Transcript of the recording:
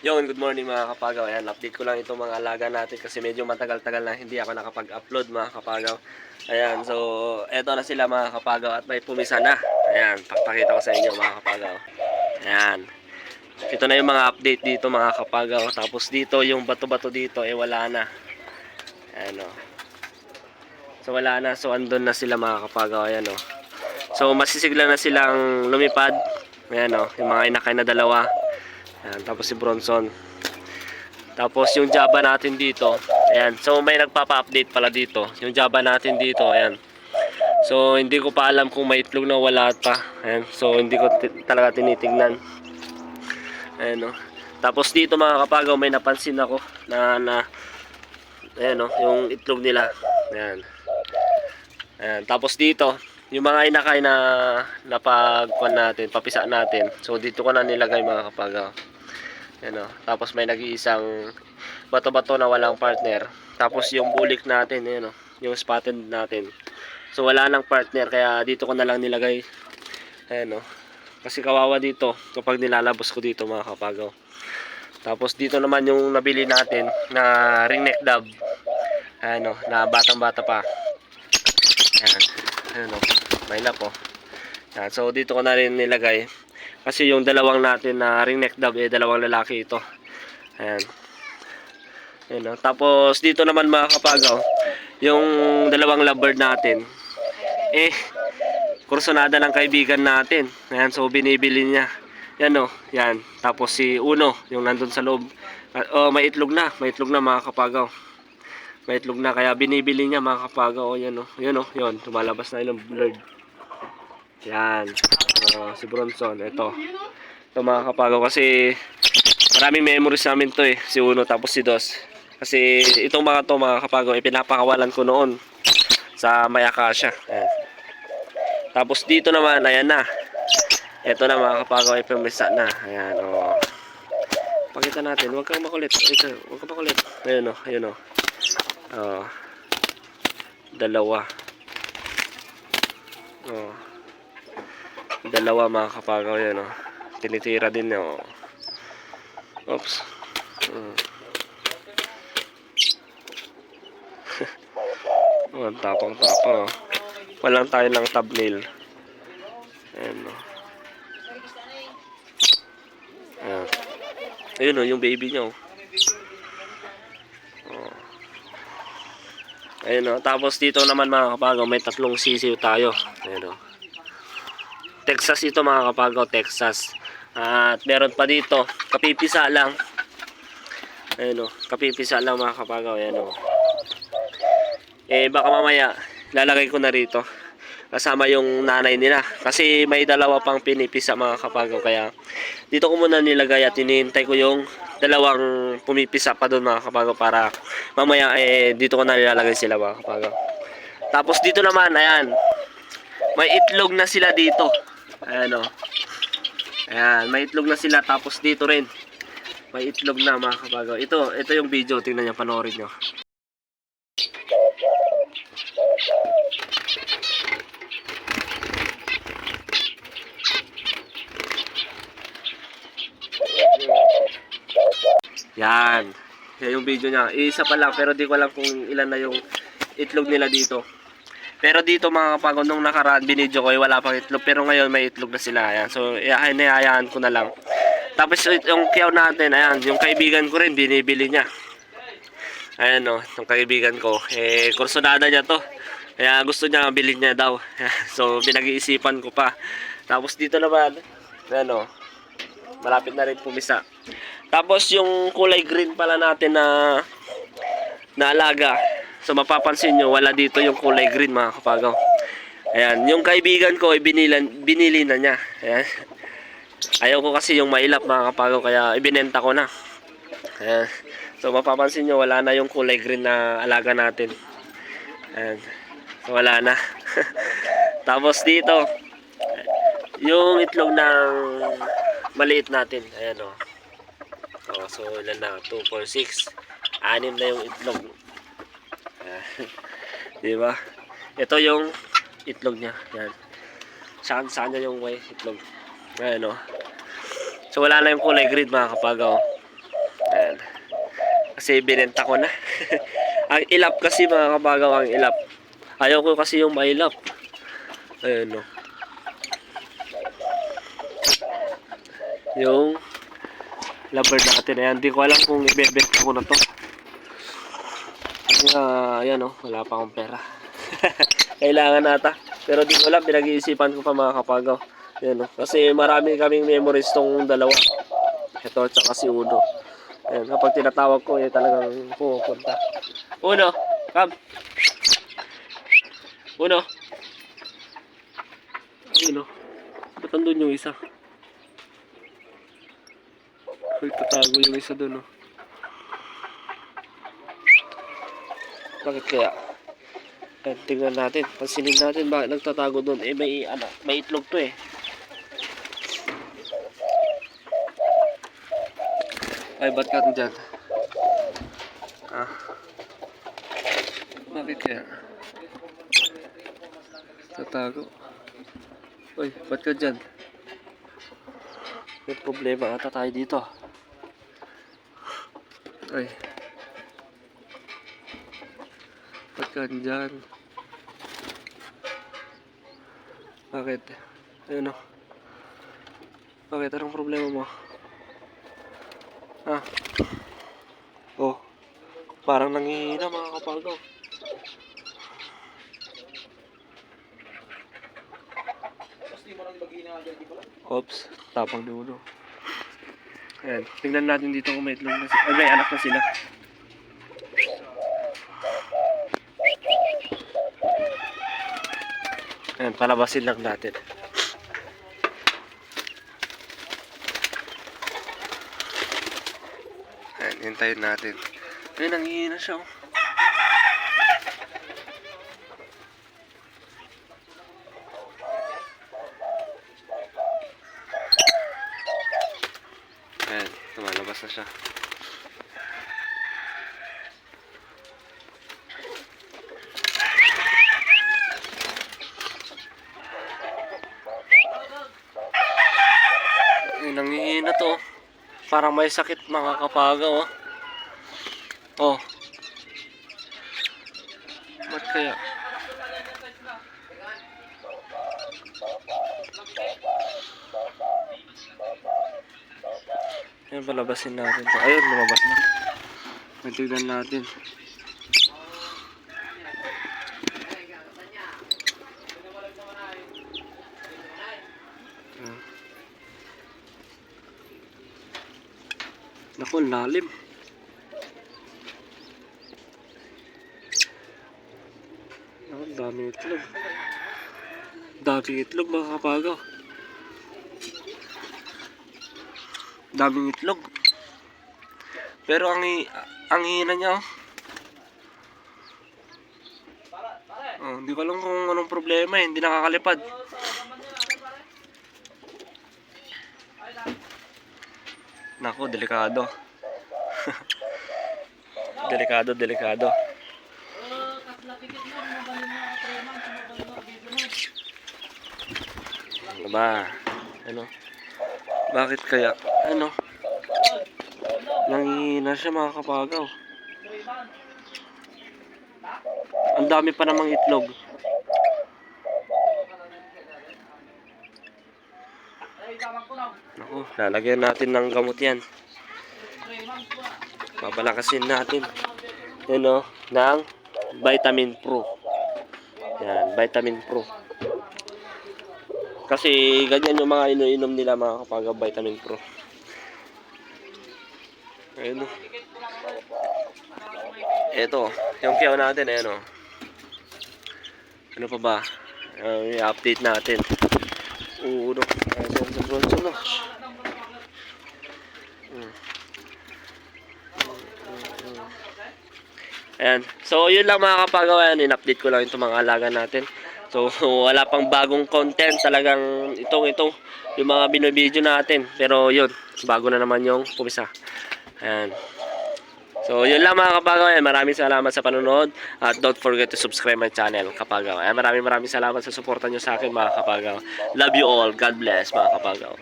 Yun, good morning mga kapagaw. Ayan, update ko lang itong mga alaga natin kasi medyo matagal-tagal na hindi ako nakapag-upload mga kapagaw. Ayan, so eto na sila mga kapagaw at may pumisa na. Ayan, pakpakita ko sa inyo mga kapagaw. Ayan. Ito na yung mga update dito mga kapagaw. Tapos dito, yung bato-bato dito, eh wala na. Ayan o. So wala na, so andun na sila mga kapagaw. Ayan o. So masisigla na silang lumipad. Ayan o, yung mga inakay na dalawa. Ayan, tapos si Bronson. Tapos yung Java natin dito. Ayan. So may nagpapa-update pala dito. Yung Java natin dito. Ayan. So hindi ko pa alam kung may itlog na wala pa. Ayan. So hindi ko talaga tinitingnan. Ayan no. Tapos dito mga kapagaw may napansin ako na na ayan no, yung itlog nila. Ayan. Ayan. Tapos dito yung mga inakay na napagkuan natin, papisa natin. So dito ko na nilagay mga kapagaw. Ayan o. Tapos may nag-iisang bato-bato na walang partner. Tapos yung bulik natin, ayan o. Yung spotted natin. So wala nang partner kaya dito ko na lang nilagay. Ayan o. Kasi kawawa dito kapag nilalabos ko dito mga kapagaw. Tapos dito naman yung nabili natin na ring neck dove. Ayan o. Na batang bata pa. Ayan. Ayan. May lap o. So dito ko na rin nilagay. Kasi yung dalawang natin na ring neck dove, eh, dalawang lalaki ito. Ayan. Ayan, oh. Tapos dito naman mga kapagaw, yung dalawang lovebird natin, eh, kursonada ng kaibigan natin. Ayan, so binibili niya. Yan o, yan. Tapos si Uno, yung nandun sa loob. Ah, Oh, may itlog na, may itlog na mga kapagaw. May itlog na, kaya binibili niya mga kapagaw. O, yan o, yan o, yun, tumalabas na yung blurred. Yan. Oh, si Bronson. Ito. Ito mga kapagaw. Kasi maraming memories namin to eh. Si Uno tapos si Dos. Kasi itong mga to mga kapagaw, ipinapakawalan ko noon sa Mayakasya. Ayan. Tapos dito naman, ayan na. Ito na mga kapagaw, ipamisa na. Ayan, oh. Pakita natin, huwag kang makulit. Ikaw, huwag kang makulit. Ayun o, ayun o. Oh. Dalawa. Oh. Dalawa mga kapagaw yan oh. Tinitira din niya oh. Oops. Mm. oh, ang tapang-tapang oh. Walang tayo ng thumbnail. Ayan oh. Ayan. Ayun oh, yung baby niya oh. Oh. Ayun oh. Tapos dito naman mga kapagaw, may tatlong sisiw tayo. Ayun oh. Texas ito mga kapagaw, Texas. At meron pa dito, kapipisa lang. Ayun o, kapipisa lang mga kapagaw, ayan o. Eh baka mamaya lalagay ko na rito kasama yung nanay nila kasi may dalawa pang pinipisa mga kapagaw kaya dito ko muna nilagay at hinihintay ko yung dalawang pumipisa pa doon mga kapagaw para mamaya eh dito ko na nilalagay sila mga kapagaw tapos dito naman ayan may itlog na sila dito ayan o ayan may itlog na sila tapos dito rin may itlog na mga kapagaw ito, ito yung video tingnan nyo panoorin nyo Yan. Yan yung video niya. Isa pa lang pero di ko alam kung ilan na yung itlog nila dito. Pero dito mga kapagaw nung nakaraan binidyo ko eh, wala pang itlog pero ngayon may itlog na sila. Ayan. So na ko na lang. Tapos yung kiyaw natin, ayan, yung kaibigan ko rin binibili niya. Ayan o, yung kaibigan ko. Eh, kursonada niya to. Kaya gusto niya bilhin niya daw. so pinag-iisipan ko pa. Tapos dito naman, ayan o, malapit na rin pumisa. Tapos yung kulay green pala natin na na alaga. So mapapansin nyo, wala dito yung kulay green mga kapagaw. Ayan, yung kaibigan ko ay binilan, binili na niya. Ayan. Ayaw ko kasi yung mailap mga kapagaw kaya ibinenta ko na. Ayan. So mapapansin nyo, wala na yung kulay green na alaga natin. Ayan. So, wala na. Tapos dito, yung itlog ng maliit natin. Ayan o. Oh, so ilan na? 2, 4, 6. Anim na yung itlog. Di ba? Ito yung itlog niya. Yan. Saan saan niya yung way itlog. Ayan o. So wala na yung kulay green mga kapagaw. Kasi binenta ko na. ang ilap kasi mga kabagaw, ang ilap. Ayaw ko kasi yung mailap. Ayun no. Yung lover natin na yan. Hindi ko alam kung ibebenta ko na to. Nga, ayan oh, wala pa akong pera. Kailangan nata. Pero di ko alam, pinag-iisipan ko pa mga kapagaw. Yan, oh. Kasi marami kaming memories tong dalawa. Ito at saka si Uno. Ayan, kapag tinatawag ko, eh, talagang pupunta. Uno, come. Uno. Ayun, oh. Ba't andun yung isa? Uy, tatago yung isa dun, oh. Bakit kaya? Ayan, tingnan natin. Pansinin natin bakit nagtatago doon. Eh, may, ano, may itlog to eh. Ay, ba't ka dyan? Ah. Bakit kaya? Tatago. Uy, ba't ka dyan? May problema ata tayo dito. Ay. Ka dyan? Bakit? Ayun o. Bakit? Anong problema mo? Ah. Oh. Parang nangihina mga kapagaw. Oops. Tapang dulo. Ayan. Tingnan natin dito kung may itlog na sila. Ay, may anak na sila. Ayan, palabasin lang natin. Ayan, hintayin natin. Ay, nangihina siya. Oh. Ayan, lumalabas na siya. Ay, nangihina to. oh. Parang may sakit mga kapagaw. Oh. oh. Ba't kaya? Ayan, palabasin natin. Ayun, lumabas na. Tignan natin. Naku, lalim. Naku, daming itlog. Daming itlog mga kapagaw. Daming itlog. Pero ang ang hina niya oh. Oh, hindi ko alam kung anong problema eh. Hindi nakakalipad. Nako, delikado. delikado, delikado. Ano ba? Ano? Bakit kaya? Ano? Nangihina siya mga kapagaw. Ang dami pa namang itlog. Naku, lalagyan natin ng gamot yan. Papalakasin natin. Yan o, ng Vitamin Pro. Yan, Vitamin Pro. Kasi ganyan yung mga ino-inom nila mga kapag Vitamin Pro. Ayun o. Ito, yung kiyaw natin, ayan o. Ano pa ba? Uh, i-update natin. Oo, no. Ayan, sa bulso, no. Hmm. Ayan. So, yun lang mga kapagawa. In-update ko lang itong mga alaga natin. So, wala pang bagong content. Talagang itong, itong, yung mga binibideo natin. Pero yun, bago na naman yung pumisa. Ayan. So, yun lang mga kapagawa. Maraming salamat sa panonood. At don't forget to subscribe my channel, kapagawa. Maraming maraming salamat sa suporta nyo sa akin mga kapagawa. Love you all. God bless mga kapagawa.